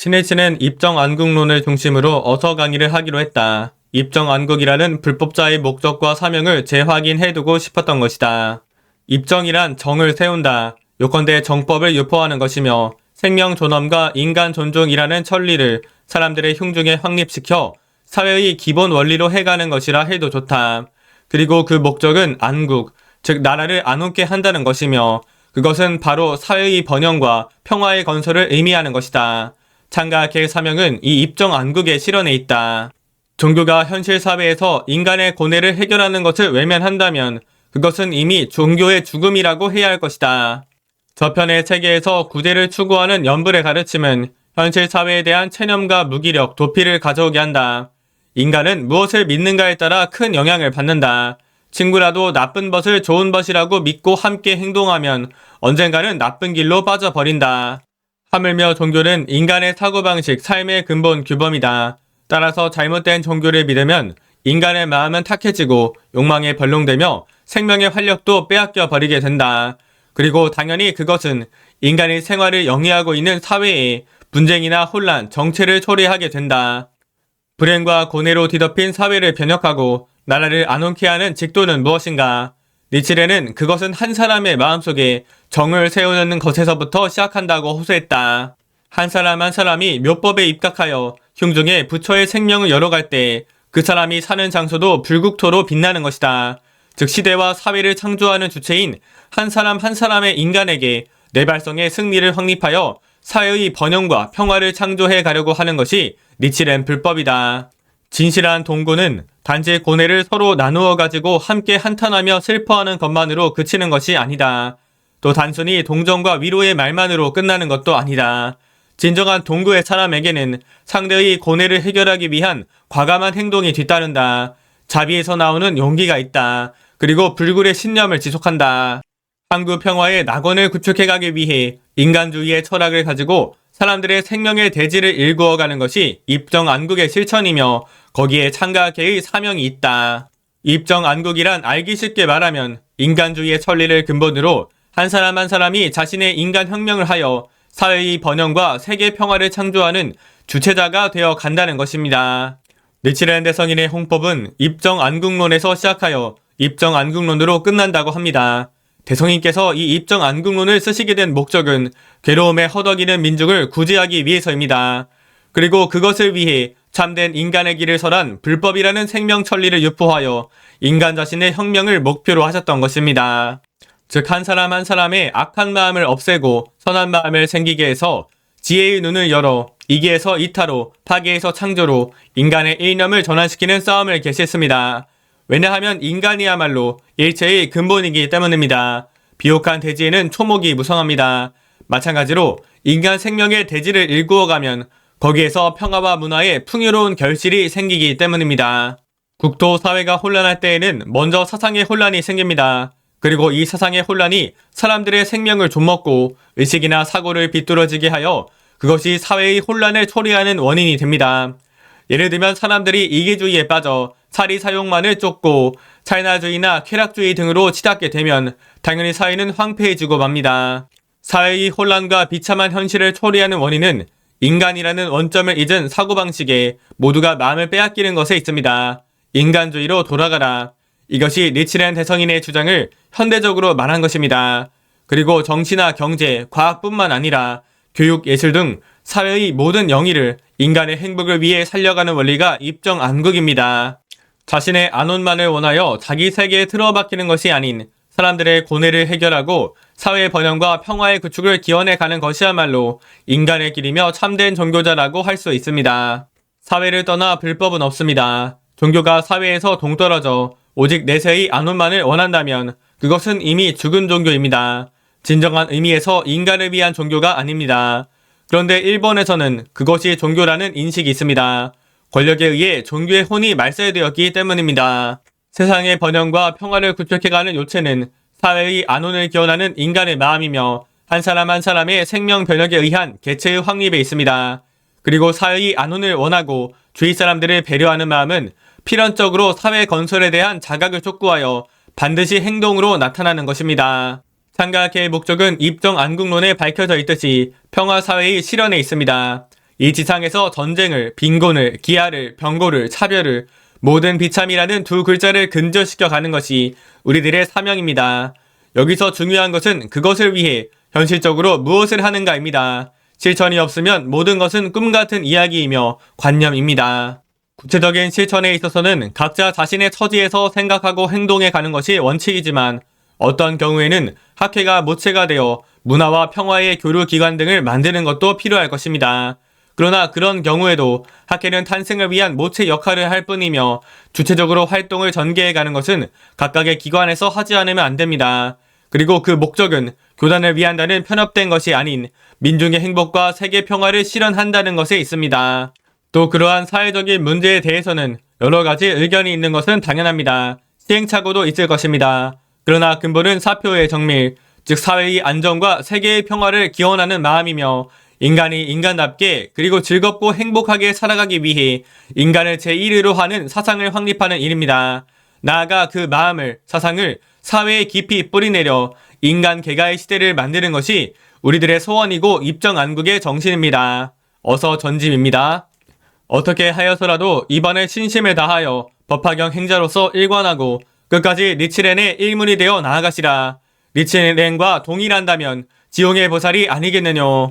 신혜진은 입정 안국론을 중심으로 어서 강의를 하기로 했다. 입정 안국이라는 불법자의 목적과 사명을 재확인해두고 싶었던 것이다. 입정이란 정을 세운다. 요컨대 정법을 유포하는 것이며 생명 존엄과 인간 존중이라는 천리를 사람들의 흉중에 확립시켜 사회의 기본 원리로 해가는 것이라 해도 좋다. 그리고 그 목적은 안국, 즉 나라를 안웃게 한다는 것이며 그것은 바로 사회의 번영과 평화의 건설을 의미하는 것이다. 창가학의 사명은 이 입정 안국의 실현에 있다. 종교가 현실 사회에서 인간의 고뇌를 해결하는 것을 외면한다면 그것은 이미 종교의 죽음이라고 해야 할 것이다. 저편의 체계에서 구제를 추구하는 연불의 가르침은 현실 사회에 대한 체념과 무기력, 도피를 가져오게 한다. 인간은 무엇을 믿는가에 따라 큰 영향을 받는다. 친구라도 나쁜 것을 좋은 것이라고 믿고 함께 행동하면 언젠가는 나쁜 길로 빠져버린다. 하물며 종교는 인간의 사고방식, 삶의 근본 규범이다. 따라서 잘못된 종교를 믿으면 인간의 마음은 탁해지고 욕망에 벌렁대며 생명의 활력도 빼앗겨 버리게 된다. 그리고 당연히 그것은 인간의 생활을 영위하고 있는 사회에 분쟁이나 혼란, 정체를 초래하게 된다. 불행과 고뇌로 뒤덮인 사회를 변혁하고 나라를 안온케 하는 직도는 무엇인가? 니칠레는 그것은 한 사람의 마음속에 정을 세우는 것에서부터 시작한다고 호소했다. 한 사람 한 사람이 묘법에 입각하여 흉중에 부처의 생명을 열어갈 때 그 사람이 사는 장소도 불국토로 빛나는 것이다. 즉 시대와 사회를 창조하는 주체인 한 사람 한 사람의 인간에게 내 발성의 승리를 확립하여 사회의 번영과 평화를 창조해 가려고 하는 것이 니칠렌 불법이다. 진실한 동고는 단지 고뇌를 서로 나누어 가지고 함께 한탄하며 슬퍼하는 것만으로 그치는 것이 아니다. 또 단순히 동정과 위로의 말만으로 끝나는 것도 아니다. 진정한 동고의 사람에게는 상대의 고뇌를 해결하기 위한 과감한 행동이 뒤따른다. 자비에서 나오는 용기가 있다. 그리고 불굴의 신념을 지속한다. 한국 평화의 낙원을 구축해가기 위해 인간주의의 철학을 가지고 사람들의 생명의 대지를 일구어가는 것이 입정 안국의 실천이며 거기에 창가계의 사명이 있다. 입정 안국이란 알기 쉽게 말하면 인간주의의 천리를 근본으로 한 사람 한 사람이 자신의 인간 혁명을 하여 사회의 번영과 세계 평화를 창조하는 주체자가 되어 간다는 것입니다. 니치렌 대성인의 홍법은 입정 안국론에서 시작하여 입정 안국론으로 끝난다고 합니다. 대성인께서 이 입정 안국론을 쓰시게 된 목적은 괴로움에 허덕이는 민족을 구제하기 위해서입니다. 그리고 그것을 위해 참된 인간의 길을 설한 불법이라는 생명 천리를 유포하여 인간 자신의 혁명을 목표로 하셨던 것입니다. 즉 한 사람 한 사람의 악한 마음을 없애고 선한 마음을 생기게 해서 지혜의 눈을 열어 이기에서 이타로 파괴에서 창조로 인간의 일념을 전환시키는 싸움을 개시했습니다. 왜냐하면 인간이야말로 일체의 근본이기 때문입니다. 비옥한 대지에는 초목이 무성합니다. 마찬가지로 인간 생명의 대지를 일구어가면 거기에서 평화와 문화의 풍요로운 결실이 생기기 때문입니다. 국토 사회가 혼란할 때에는 먼저 사상의 혼란이 생깁니다. 그리고 이 사상의 혼란이 사람들의 생명을 좀먹고 의식이나 사고를 비뚤어지게 하여 그것이 사회의 혼란을 초래하는 원인이 됩니다. 예를 들면 사람들이 이기주의에 빠져 사리 사용만을 쫓고 차이나주의나 쾌락주의 등으로 치닫게 되면 당연히 사회는 황폐해지고 맙니다. 사회의 혼란과 비참한 현실을 초래하는 원인은 인간이라는 원점을 잊은 사고방식에 모두가 마음을 빼앗기는 것에 있습니다. 인간주의로 돌아가라. 이것이 니치렌 대성인의 주장을 현대적으로 말한 것입니다. 그리고 정치나 경제, 과학뿐만 아니라 교육, 예술 등 사회의 모든 영위를 인간의 행복을 위해 살려가는 원리가 입정 안국입니다. 자신의 안온만을 원하여 자기 세계에 틀어박히는 것이 아닌 사람들의 고뇌를 해결하고 사회 번영과 평화의 구축을 기원해 가는 것이야말로 인간의 길이며 참된 종교자라고 할 수 있습니다. 사회를 떠나 불법은 없습니다. 종교가 사회에서 동떨어져 오직 내세의 안온만을 원한다면 그것은 이미 죽은 종교입니다. 진정한 의미에서 인간을 위한 종교가 아닙니다. 그런데 일본에서는 그것이 종교라는 인식이 있습니다. 권력에 의해 종교의 혼이 말살되었기 때문입니다. 세상의 번영과 평화를 구축해가는 요체는 사회의 안온을 기원하는 인간의 마음이며 한 사람 한 사람의 생명 변혁에 의한 개체의 확립에 있습니다. 그리고 사회의 안온을 원하고 주위 사람들을 배려하는 마음은 필연적으로 사회 건설에 대한 자각을 촉구하여 반드시 행동으로 나타나는 것입니다. 창가학의 목적은 입정 안국론에 밝혀져 있듯이 평화 사회의 실현에 있습니다. 이 지상에서 전쟁을, 빈곤을, 기아를, 병고를, 차별을, 모든 비참이라는 두 글자를 근절시켜 가는 것이 우리들의 사명입니다. 여기서 중요한 것은 그것을 위해 현실적으로 무엇을 하는가입니다. 실천이 없으면 모든 것은 꿈 같은 이야기이며 관념입니다. 구체적인 실천에 있어서는 각자 자신의 처지에서 생각하고 행동해 가는 것이 원칙이지만 어떤 경우에는 학회가 모체가 되어 문화와 평화의 교류 기관 등을 만드는 것도 필요할 것입니다. 그러나 그런 경우에도 학회는 탄생을 위한 모체 역할을 할 뿐이며 주체적으로 활동을 전개해 가는 것은 각각의 기관에서 하지 않으면 안 됩니다. 그리고 그 목적은 교단을 위한다는 편협된 것이 아닌 민중의 행복과 세계 평화를 실현한다는 것에 있습니다. 또 그러한 사회적인 문제에 대해서는 여러 가지 의견이 있는 것은 당연합니다. 시행착오도 있을 것입니다. 그러나 근본은 사표의 정밀, 즉 사회의 안정과 세계의 평화를 기원하는 마음이며 인간이 인간답게 그리고 즐겁고 행복하게 살아가기 위해 인간을 제1의로 하는 사상을 확립하는 일입니다. 나아가 그 마음을, 사상을 사회에 깊이 뿌리내려 인간 개가의 시대를 만드는 것이 우리들의 소원이고 입정 안국의 정신입니다. 어서 전짐입니다. 어떻게 하여서라도 이번에 신심을 다하여 법화경 행자로서 일관하고 끝까지 리치렌의 일문이 되어 나아가시라. 리치렌과 동일한다면 지용의 보살이 아니겠느뇨.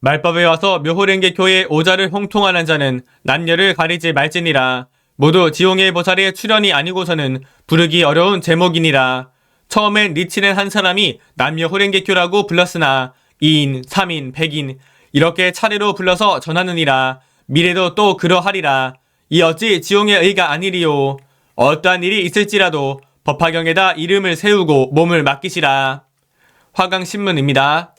말법에 와서 묘호랭개교의 오자를 홍통하는 자는 남녀를 가리지 말지니라. 모두 지용의 보살의 출연이 아니고서는 부르기 어려운 제목이니라. 처음엔 리치렌 한 사람이 남녀 호랭개교라고 불렀으나 2인, 3인, 100인 이렇게 차례로 불러서 전하느니라. 미래도 또 그러하리라. 이 어찌 지용의 의가 아니리요. 어떠한 일이 있을지라도 법화경에다 이름을 세우고 몸을 맡기시라. 화강신문입니다.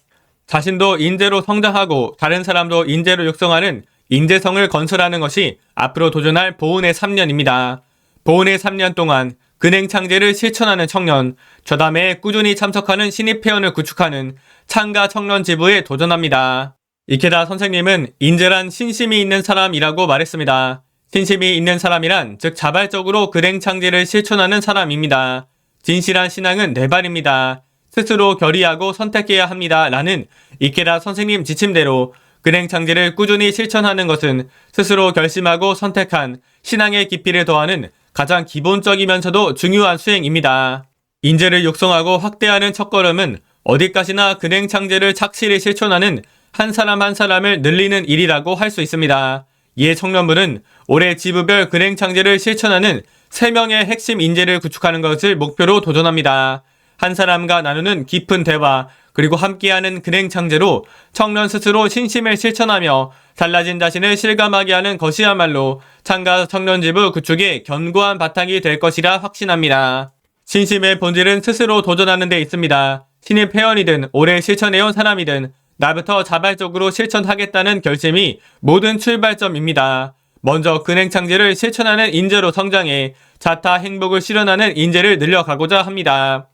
자신도 인재로 성장하고 다른 사람도 인재로 육성하는 인재성을 건설하는 것이 앞으로 도전할 보훈의 3년입니다. 보훈의 3년 동안 근행 창제를 실천하는 청년, 저담에 꾸준히 참석하는 신입 회원을 구축하는 창가 청년 지부에 도전합니다. 이케다 선생님은 인재란 신심이 있는 사람이라고 말했습니다. 신심이 있는 사람이란 즉 자발적으로 근행 창제를 실천하는 사람입니다. 진실한 신앙은 네 발입니다. 스스로 결의하고 선택해야 합니다. 라는 이케다 선생님 지침대로 근행 창제를 꾸준히 실천하는 것은 스스로 결심하고 선택한 신앙의 깊이를 더하는 가장 기본적이면서도 중요한 수행입니다. 인재를 육성하고 확대하는 첫걸음은 어디까지나 근행 창제를 착실히 실천하는 한 사람 한 사람을 늘리는 일이라고 할 수 있습니다. 이에 청년부는 올해 지부별 근행 창제를 실천하는 3명의 핵심 인재를 구축하는 것을 목표로 도전합니다. 한 사람과 나누는 깊은 대화, 그리고 함께하는 근행 창제로 청년 스스로 신심을 실천하며 달라진 자신을 실감하게 하는 것이야말로 창가 청년지부 구축의 견고한 바탕이 될 것이라 확신합니다. 신심의 본질은 스스로 도전하는 데 있습니다. 신입 회원이든 오래 실천해온 사람이든 나부터 자발적으로 실천하겠다는 결심이 모든 출발점입니다. 먼저 근행 창제를 실천하는 인재로 성장해 자타 행복을 실현하는 인재를 늘려가고자 합니다.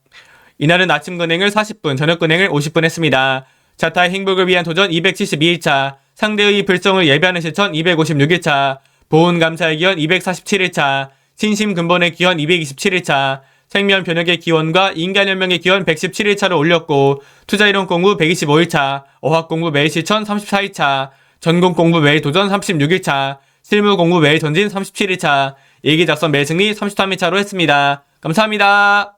이날은 아침 근행을 40분, 저녁 근행을 50분 했습니다. 자타의 행복을 위한 도전 272일차, 상대의 불성을 예배하는 실천 256일차, 보훈 감사의 기원 247일차, 신심 근본의 기원 227일차, 생명 변혁의 기원과 인간연명의 기원 117일차를 올렸고, 투자이론 공부 125일차, 어학 공부 매일 실천 34일차, 전공 공부 매일 도전 36일차, 실무 공부 매일 전진 37일차, 일기 작성 매일 승리 33일차로 했습니다. 감사합니다.